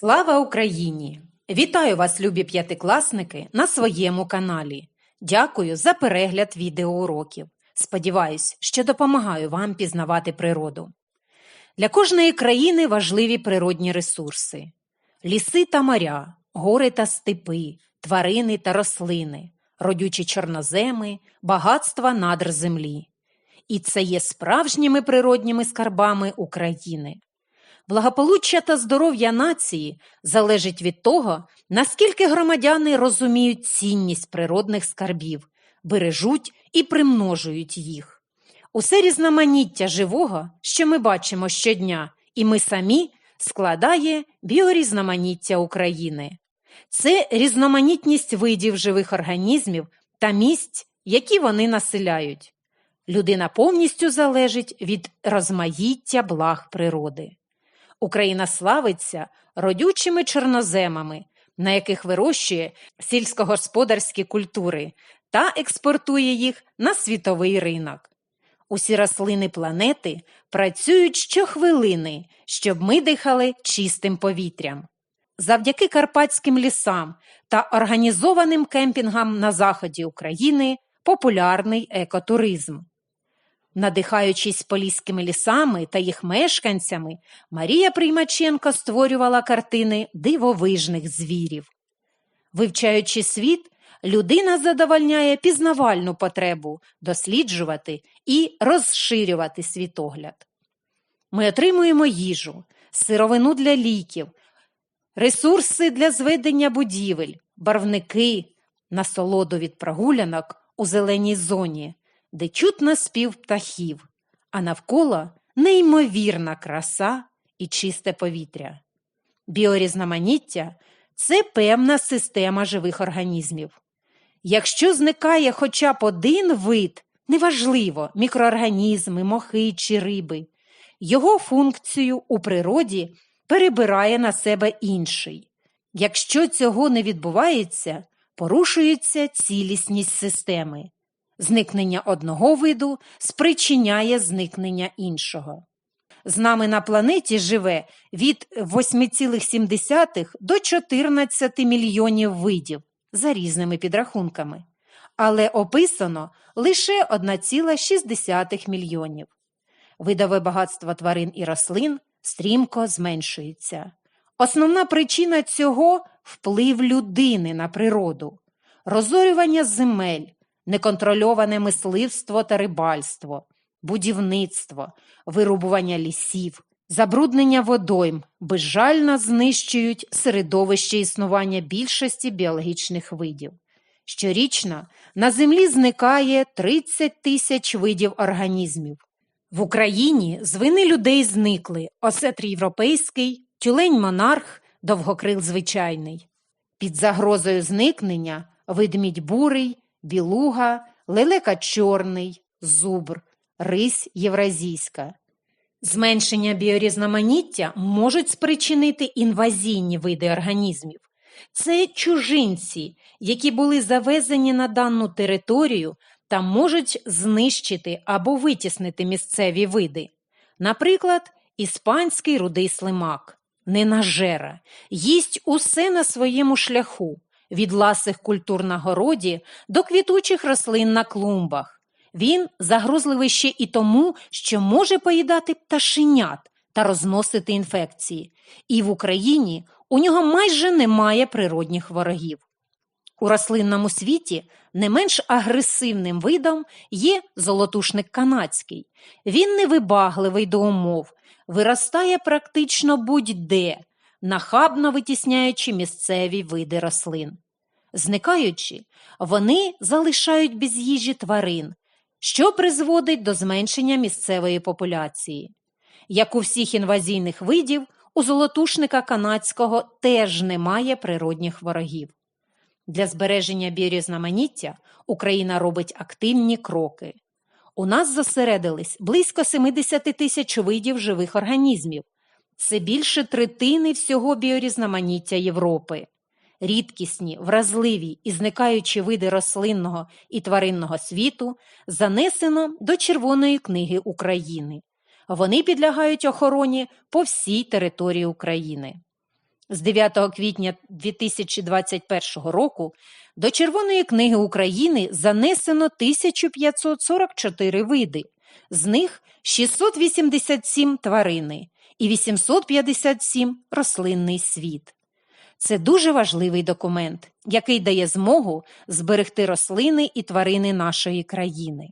Слава Україні! Вітаю вас, любі п'ятикласники, на своєму каналі. Дякую за перегляд відеоуроків. Сподіваюсь, що допомагаю вам пізнавати природу. Для кожної країни важливі природні ресурси: ліси та моря, гори та степи, тварини та рослини, родючі чорноземи, багатства надр землі. І це є справжніми природніми скарбами України. Благополуччя та здоров'я нації залежить від того, наскільки громадяни розуміють цінність природних скарбів, бережуть і примножують їх. Усе різноманіття живого, що ми бачимо щодня, і ми самі складає біорізноманіття України. Це різноманітність видів живих організмів та місць, які вони населяють. Людина повністю залежить від розмаїття благ природи. Україна славиться родючими чорноземами, на яких вирощує сільськогосподарські культури та експортує їх на світовий ринок. Усі рослини планети працюють щохвилини, щоб ми дихали чистим повітрям. Завдяки карпатським лісам та організованим кемпінгам на заході України популярний екотуризм. Надихаючись поліськими лісами та їх мешканцями, Марія Приймаченко створювала картини дивовижних звірів. Вивчаючи світ, людина задовольняє пізнавальну потребу досліджувати і розширювати світогляд. Ми отримуємо їжу, сировину для ліків, ресурси для зведення будівель, барвники, насолоду від прогулянок у зеленій зоні де чутно спів птахів, а навколо неймовірна краса і чисте повітря. Біорізноманіття це певна система живих організмів. Якщо зникає хоча б один вид, неважливо мікроорганізми, мохи чи риби, його функцію у природі перебирає на себе інший. Якщо цього не відбувається, порушується цілісність системи. Зникнення одного виду спричиняє зникнення іншого. З нами на планеті живе від 8,7 до 14 мільйонів видів за різними підрахунками, але описано лише 1,6 мільйонів. Видове багатство тварин і рослин стрімко зменшується. Основна причина цього вплив людини на природу, розорювання земель неконтрольоване мисливство та рибальство, будівництво, вирубування лісів, забруднення водойм безжально знищують середовище існування більшості біологічних видів. Щорічно на землі зникає 30 тисяч видів організмів. В Україні з вини людей зникли осетр європейський, тюлень монарх, довгокрил звичайний. Під загрозою зникнення ведмідь бурий, білуга, лелека чорний, зубр, рись євразійська. Зменшення біорізноманіття можуть спричинити інвазійні види організмів. Це чужинці, які були завезені на дану територію та можуть знищити або витіснити місцеві види. Наприклад, іспанський рудий слимак, ненажера, їсть усе на своєму шляху, від ласих культур на городі до квітучих рослин на клумбах. Він загрозливий ще і тому, що може поїдати пташенят та розносити інфекції. І в Україні у нього майже немає природних ворогів. У рослинному світі не менш агресивним видом є золотушник канадський. Він невибагливий до умов, виростає практично будь-де, нахабно витісняючи місцеві види рослин. Зникаючи, вони залишають без їжі тварин, що призводить до зменшення місцевої популяції. Як у всіх інвазійних видів, у золотушника канадського теж немає природних ворогів. Для збереження біорізноманіття Україна робить активні кроки. У нас зосередились близько 70 тисяч видів живих організмів, це більше третини всього біорізноманіття Європи. Рідкісні, вразливі і зникаючі види рослинного і тваринного світу занесено до Червоної книги України. Вони підлягають охороні по всій території України. З 9 квітня 2021 року до Червоної книги України занесено 1544 види, з них 687 тварини і 857 рослинний світ. Це дуже важливий документ, який дає змогу зберегти рослини і тварини нашої країни.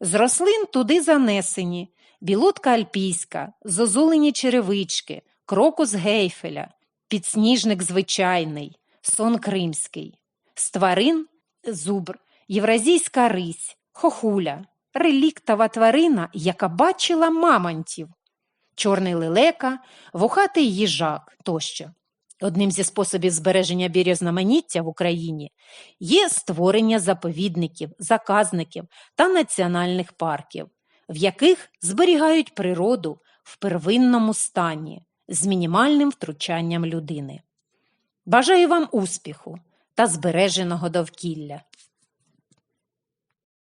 З рослин туди занесені білотка альпійська, зозулені черевички, крокус гейфеля, підсніжник звичайний, сон кримський, з тварин зубр, євразійська рись, хохуля, реліктова тварина, яка бачила мамонтів, чорний лелека, вухатий їжак тощо. Одним зі способів збереження бірізноманіття в Україні є створення заповідників, заказників та національних парків, в яких зберігають природу в первинному стані з мінімальним втручанням людини. Бажаю вам успіху та збереженого довкілля!